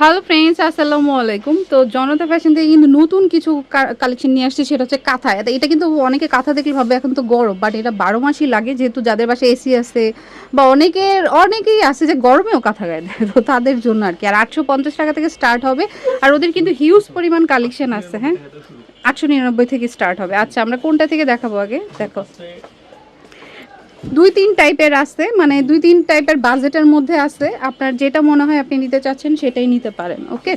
Hello friends আসসালামু আলাইকুম। তো জনতা ফ্যাশন থেকে কিন্তু নতুন কিছু কালেকশন নিয়ে আসছে, সেটা হচ্ছে কাঁথা। এটা- কিন্তু অনেকে কাঁথা দেখলে ভাবে এখন তো গরম বাট এটা বারো মাসই লাগে, যেহেতু যাদের বাসায় এসি আছে, বা অনেকের অনেকেই আছে যে গরমেও কাঁথা গায়ে দেয়, তো তাদের জন্য আর কি। আর আটশো পঞ্চাশ টাকা থেকে স্টার্ট হবে, আর ওদের কিন্তু হিউজ পরিমাণ কালেকশন আছে হ্যাঁ? আটশো নিরানব্বই থেকে স্টার্ট হবে। আচ্ছা আমরা কোনটা থেকে দেখাবো আগে? দেখো। দুই তিন টাইপের আছে মানে দুই তিন টাইপের বাজেটের মধ্যে আছে। আপনার যেটা মনে হয় আপনি নিতে চাচ্ছেন সেটাই নিতে পারেন ওকে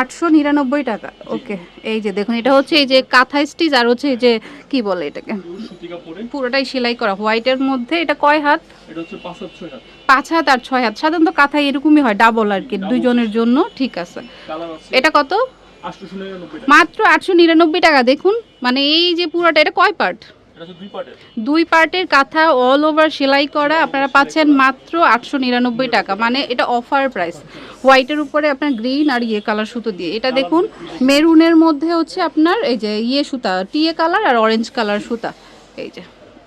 আটশো নিরানব্বই টাকা। ওকে এই যে দেখুন এটা হচ্ছে এই যে কাঁথা স্টিচ আর হচ্ছে এই যে কি বলে এটাকে? পুরোটাই সেলাই করা। হোয়াইটের মধ্যে এটা কয় হাত? পাঁচ হাত আর ছয় হাত। সাধারণত কাঁথা এরকমই হয় ডাবল আর কি দুইজনের জন্য ঠিক আছে। এটা কত? মাত্র আটশো নিরানব্বই টাকা দেখুন। মানে এই যে পুরোটা এটা কয় পার্ট? দুই পার্টের। কাঁথা অল ওভার সেলাই করা আপনারা পাচ্ছেন মাত্র আটশো নিরানব্বই টাকা। মানে এটা অফার প্রাইস হোয়াইটের উপরে আপনার গ্রিন আর ইয়ে কালার সুতো দিয়ে। এটা দেখুন মেরুনের মধ্যে হচ্ছে আপনার এই যে ইয়ে সুতা টিয়ে কালার আর অরেঞ্জ কালার সুতা। এই যে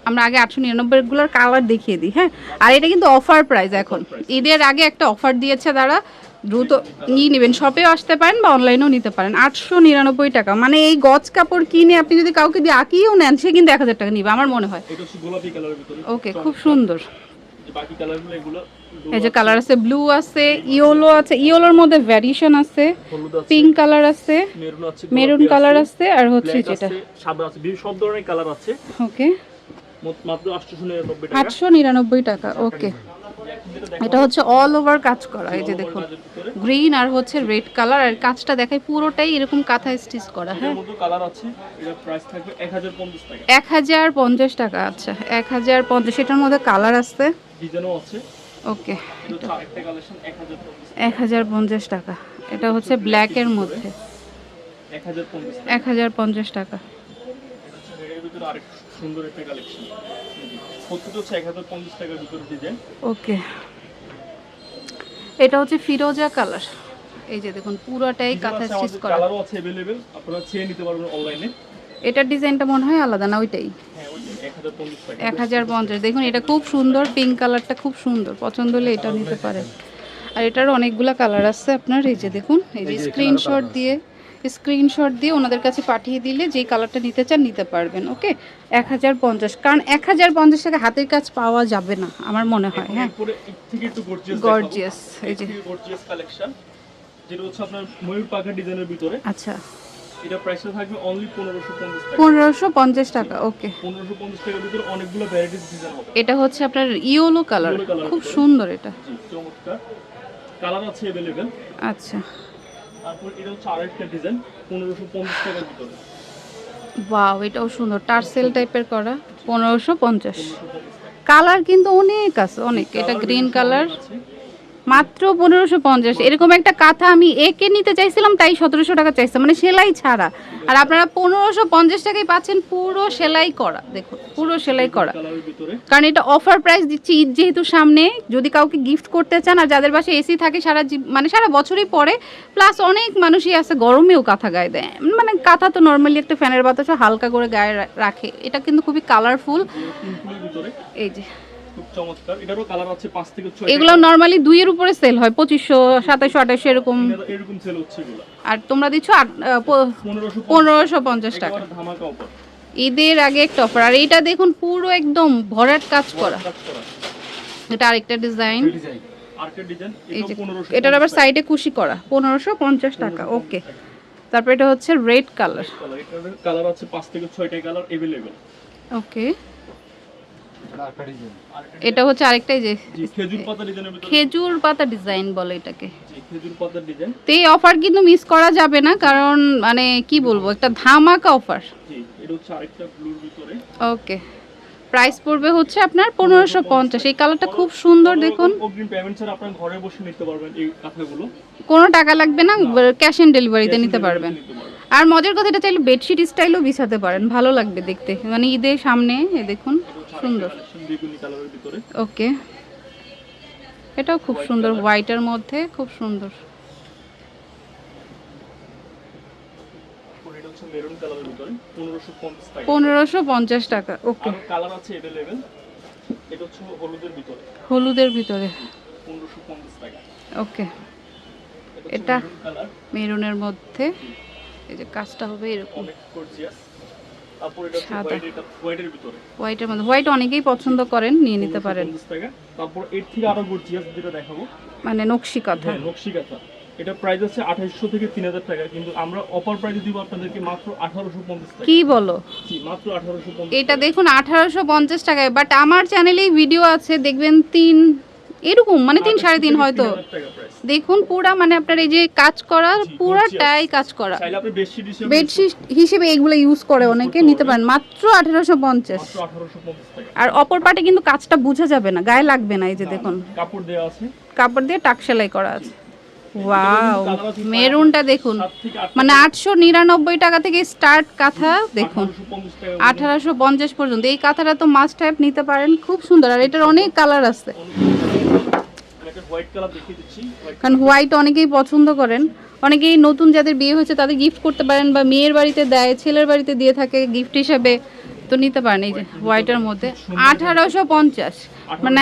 আমরা আগে আটশো নিরানব্বইগুলোর কালার দেখিয়ে দিই হ্যাঁ? আর এটা কিন্তু অফার প্রাইস এখন। ঈদের আগে একটা অফার দিয়েছে তারা দ্রুত নিয়ে নেবেন। শপেও আসতে পারেন বা অনলাইনেও নিতে পারেন। আটশো নিরানব্বই টাকা। মানে এই গজ কাপড় কিনে আপনি যদি কাউকে দিয়ে আঁকিয়েও নেন সে কিন্তু এক হাজার টাকা নিবে আমার মনে হয়। ওকে খুব সুন্দর। এই যে কালার আছে ব্লু আছে ইয়েলো আছে। ইয়েলোর মধ্যে ভ্যারিয়েশন আছে পিঙ্ক কালার আছে মেরুন আছে মেরুন কালার আছে আর হচ্ছে যেটা সাদা আছে বিভিন্ন সব ধরনের কালার আছে। ওকে আটশো নিরানব্বই টাকা। ওকে। এটা হচ্ছে অল ওভার কাজ করা এই যে দেখুন। গ্রিন আর হচ্ছে রেড কালার আর কাজটা দেখায় পুরোটাই এরকম কাঁথা স্টিচ করা হ্যাঁ? এক হাজার পঞ্চাশ টাকা। আচ্ছা এক হাজার পঞ্চাশ এটার মধ্যে কালার আছে। ওকে। এক হাজার পঞ্চাশ টাকা। এটা হচ্ছে ব্ল্যাকের মধ্যে। এক হাজার পঞ্চাশ টাকা। সুন্দর একটা কালেকশন প্রত্যেকটা হচ্ছে এক হাজার পঞ্চাশ টাকার ভিতরে ডিজাইন ওকে। এটা হচ্ছে ফিরোজা কালার এই যে দেখুন পুরোটাই কাঁথা স্টিচ করা। কালারও আছে অ্যাভেলেবেল আপনারা চেয়ে নিতে পারবেন অনলাইনে এটার ডিজাইনটা মনে হয় আলাদা না ওইটাই? হ্যাঁ এক হাজার পঞ্চাশ এক হাজার পঞ্চাশ। দেখুন এটা খুব সুন্দর পিঙ্ক কালারটা খুব সুন্দর। পছন্দ হলে এটা নিতে পারেন। আর এটার অনেকগুলো কালার আছে আপনার। এই যে দেখুন এই যে স্ক্রিনশট দিয়ে স্ক্রিনশট দিয়ে ওনাদের কাছে পাঠিয়ে দিলে যেই কালারটা নিতে চান নিতে পারবেন ওকে এক হাজার পঞ্চাশ। কারণ এক হাজার পঞ্চাশ টাকা হাতের কাজ পাওয়া যাবে না আমার মনে হয় হ্যাঁ। গর্জিয়াস এই যে। গর্জিয়াস কালেকশন যেটা হচ্ছে আপনার ময়ূর পাখা ডিজাইনের ভিতরে। আচ্ছা। এটা প্রাইসটা থাকবে অনলি পনেরোশো পঞ্চাশ টাকা। ওকে পনেরোশো পঞ্চাশ টাকার ভিতরে অনেকগুলো ভ্যারাইটিস ডিজাইন হবে। এটা হচ্ছে আপনার ইয়েলো কালার খুব সুন্দর এটা। চমৎকার। কালার আছে অ্যাভেলেবেল আচ্ছা। তারপর এটা হচ্ছে আরেকটা ডিজাইন পনেরোশো পঞ্চাশ টাকার ভিতরে। বাও এটাও সুন্দর। টার্সেল টাইপের করা পনেরোশো পঞ্চাশ। কালার কিন্তু অনেক আছে অনেক। এটা গ্রিন কালার। মাত্র পনেরোশো পঞ্চাশ। এরকম একটা কাঁথা আমি একে নিতে চাইছিলাম, তাই সতেরোশো টাকা চাইছিলাম মানে সেলাই ছাড়া। আর আপনারা পনেরোশো পঞ্চাশ টাকায় পাচ্ছেন পুরো সেলাই করা। দেখুন, পুরো সেলাই করা। কারণ এটা অফার প্রাইস দিচ্ছি ঈদ যেহেতু সামনে। যদি কাউকে গিফট করতে চান, আর যাদের বাসায় এসি থাকে, সারা মানে সারা বছরই পরে। প্লাস অনেক মানুষই আছে, গরমেও কাঁথা গায়ে দেয়। মানে কাঁথা তো নর্মালি একটা ফ্যানের বাতাসে হালকা করে গায়ে রাখে। এটা কিন্তু খুবই কালারফুল এই যে। খুব চমৎকার। এটারও কালার আছে পাঁচ থেকে ছয় এগুলো নর্মালি দুইয়ের উপরে সেল হয় পঁচিশশো সাতাশশো আঠাশশো এরকম। এরকম সেল হচ্ছে এগুলো। আর তোমরা দিচ্ছ টাকা। ধামাকা অফার ঈদের আগে একটা অফার আর এইটা দেখুন পুরো একদম ভরাট কাজ করা। এটা আরেকটা ডিজাইন এটা এটার আবার সাইডে কুশি করা। পনেরোশো পঞ্চাশ টাকা ওকে তারপর এটা হচ্ছে রেড কালার কালার আছে পাঁচ থেকে ছয়টা কালার অ্যাভেলেবেল ওকে এটা হচ্ছে আরেকটাই যে খেজুর পাতা ডিজাইনের খেজুর পাতা ডিজাইন বলে এটাকে। খেজুর পাতার ডিজাইন তো এই অফার কিন্তু মিস করা যাবে না কারণ মানে কি বলব একটা ধামাকা অফার জি এটা হচ্ছে আরেকটা ব্লুর ভিতরে। ওকে প্রাইস পড়বে হচ্ছে আপনার পনেরোশো পঞ্চাশ। এই কালারটা খুব সুন্দর দেখুন। ঘরে বসে নিতে পারবেন এই কাঁথাগুলো কোনো টাকা লাগবে না ক্যাশ অন ডেলিভারিতে নিতে পারবেন। আর মজার কথা এটা চাইলে বেডশিট স্টাইলও বিছাতে পারেন। ভালো লাগবে দেখতে। মানে ঈদের সামনে এ দেখুন সুন্দর। বেগুনি কালারের ভিতরে। ওকে। এটাও খুব সুন্দর হোয়াইটের মধ্যে খুব সুন্দর। পনেরোশো পঞ্চাশ টাকা। ওকে। কালার আছে অ্যাভেলেবেল এটা হচ্ছে হলুদের ভিতরে। হলুদের ভিতরে। পনেরোশো পঞ্চাশ টাকা। ওকে। এটা মেরুনের মধ্যে। এই যে কাজটা হবে এরকম। সাদা। হোয়াইটের মধ্যে। হোয়াইট অনেকেই পছন্দ করেন নিয়ে নিতে পারেন। তারপর এর থেকে আরও গর্জিয়াস যেটা দেখাবো। মানে নকশি কথা। হ্যাঁ নকশি কাঁথা। এটা প্রাইস আছে আঠাইশশো থেকে তিন হাজার টাকা কিন্তু আমরা অফার প্রাইসে দিব আপনাদেরকে মাত্র আঠারোশো পঞ্চাশ টাকা। কি বলো? জি মাত্র এটা দেখুন আঠারোশো পঞ্চাশ টাকায়। বাট আমার চ্যানেলেই ভিডিও আছে দেখবেন তিন এরকম মানে তিন সাড়ে তিন হয়তো। দেখুন পুরা মানে আপনার এই যে কাজ করা পুরাটাই কাজ করা। বেডশিট হিসেবে এগুলো ইউজ করে অনেকে নিতে পারেন। মাত্র আঠারোশো পঞ্চাশ। আর অপর পাটে কিন্তু কাজটা বোঝা যাবে না গায়ে লাগবে না এই যে দেখুন। কাপড় দেওয়া আছে। কাপড় দিয়ে টাক সেলাই করা আছে। ওয়াও মেরুনটা দেখুন। মানে আটশো নিরানব্বই টাকা থেকে স্টার্ট কাঁথা দেখুন। আঠারোশো পঞ্চাশ আঠারোশো পঞ্চাশ পর্যন্ত। এই কাঁথাটা তো মাস্ট হ্যাভ নিতে পারেন খুব সুন্দর। আর এটার অনেক কালার আছে একটা হোয়াইট কালার দেখিয়ে দিচ্ছি হোয়াইট কারণ হোয়াইট অনেকেই পছন্দ করেন। অনেকেই নতুন যাদের বিয়ে হয়েছে তাদের গিফট করতে পারেন বা মেয়ের বাড়িতে দেয় ছেলের বাড়িতে দিয়ে থাকে গিফট হিসাবে তো নিতে পারেন এই যে হোয়াইটের মধ্যে। আঠারোশো পঞ্চাশ। মানে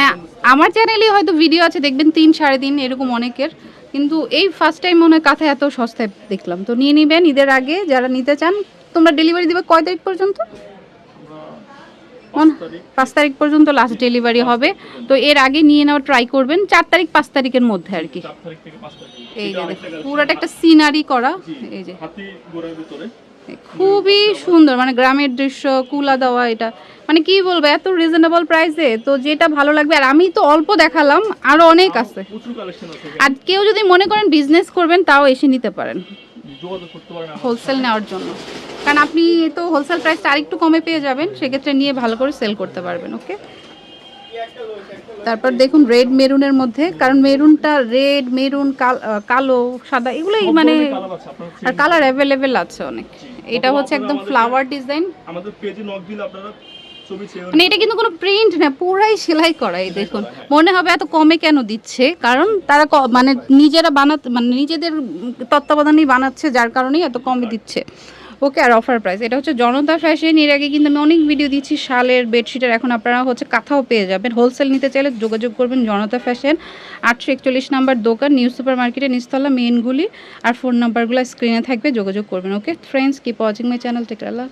আমার চ্যানেলেই হয়তো ভিডিও আছে দেখবেন তিন সাড়ে তিন এরকম অনেকের। কিন্তু এই ফার্স্ট টাইম মনে হয় কাঁথা এত সস্তায় দেখলাম। তো নিয়ে নিবেন ঈদের আগে যারা নিতে চান তোমরা ডেলিভারি দিবে কয় তারিখ পর্যন্ত? পাঁচ তারিখ পাঁচ তারিখ পর্যন্ত লাস্ট ডেলিভারি হবে। তো এর আগে নিয়ে নেওয়ার ট্রাই করবেন। চার তারিখ পাঁচ তারিখের মধ্যে আর কি। এই যে। পুরাটা একটা সিনারি করা। এই যে। খুবই সুন্দর মানে গ্রামের দৃশ্য কুলা দেওয়া এটা। মানে কি বলব এত রিজনেবল প্রাইসে তো যেটা ভালো লাগবে। আর আমি তো অল্প দেখালাম আরও অনেক আছে। আর কেউ যদি মনে করেন বিজনেস করবেন তাও এসে নিতে পারেন। হোলসেল নেওয়ার জন্য। কারণ আপনি তো হোলসেল প্রাইসটা আরেকটু কমে পেয়ে যাবেন সেক্ষেত্রে নিয়ে ভালো করে সেল করতে পারবেন ওকে তারপর দেখুন রেড মেরুনের মধ্যে কারণ মেরুনটা রেড মেরুন কালো সাদা এগুলোই মানে আর কালার অ্যাভেলেবেল আছে অনেক। এটা হচ্ছে একদম ফ্লাওয়ার ডিজাইন আমাদের পেজে নক দিলে আপনারা মানে এটা কিন্তু কোনো প্রিন্ট না পুরাই সেলাই করা এই দেখুন। মনে হবে এত কমে কেন দিচ্ছে? কারণ তারা মানে নিজেরা বানাতে মানে নিজেদের তত্ত্বাবধানেই বানাচ্ছে যার কারণেই এত কমে দিচ্ছে। ওকে আর অফার প্রাইস এটা হচ্ছে জনতা ফ্যাশন এর আগে কিন্তু আমি অনেক ভিডিও দিচ্ছি, শালের বেডশিটের এখন আপনারা হচ্ছে কাঁথাও পেয়ে যাবেন। হোলসেল নিতে চাইলে যোগাযোগ করবেন জনতা ফ্যাশন আটশো একচল্লিশ নাম্বার দোকান নিউ সুপার মার্কেটের নিস্তলা মেনগুলি আর ফোন নাম্বারগুলো স্ক্রিনে থাকবে, যোগাযোগ করবেন okay friends keep watching my channel tech Allah